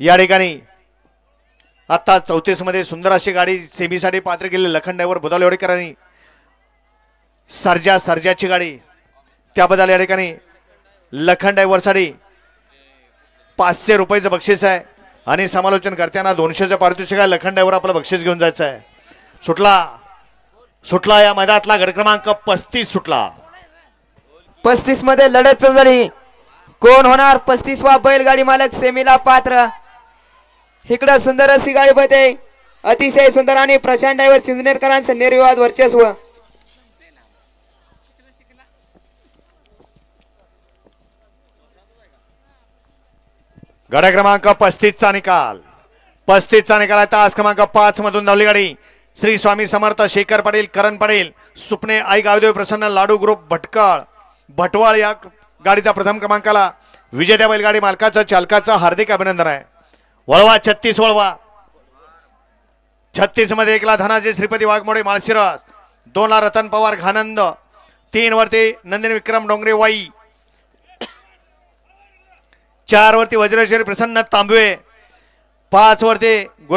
या ठिकाणी आत्ता चौतीसमध्ये सुंदर अशी गाडी सेमीसाठी पात्र केली लखन ड्रायव्हर बुधाल एवढेकरांनी सर्जा सर्जाची गाडी. त्याबद्दल या ठिकाणी लखन ड्रायव्हरसाठी पाचशे रुपयाचं बक्षीस आहे. आणि समालोचन करताना दोनशेचं पारितोषिक आहे. लखन ड्रायव्हर आपलं बक्षीस घेऊन जायचं आहे. सुटला सुटला या मैदानातला गड क्रमांक पस्तीस सुटला. पस्तीसमध्ये लढत झाली. कोण होणार? पस्तीसवा बैलगाडी मालक सेमीला पात्र. इकडं सुंदर अशी गाडी बघते अतिशय सुंदर आणि प्रशांत डायव्हर चिंचनेरकरांचं निर्विवाद वर्चस्व. गड क्रमांक पस्तीसचा निकाल. पस्तीसचा निकाल आहे. तास क्रमांक पाच मधून धावली गाडी. श्री स्वामी समर्थ शेखर पाटील करण पाटील सुपणे आई गावदेव प्रसन्न लाडू ग्रुप भटकळ. भटवाळ या गाडीचा प्रथम क्रमांकाला विजेत्या बैलगाडी मालकाचं चालकाचं हार्दिक अभिनंदन आहे. वळवा छत्तीस वळवा. छत्तीसमध्ये एकला धनाजी श्रीपती वाघमोडे माळशिरस. दोनला रतन पवार घानंद. तीन वरती नंदिनी विक्रम डोंगरे वाई. चार वरती वज्रेश्वरी प्रसन्न तांबवे. पाच वरती गुरु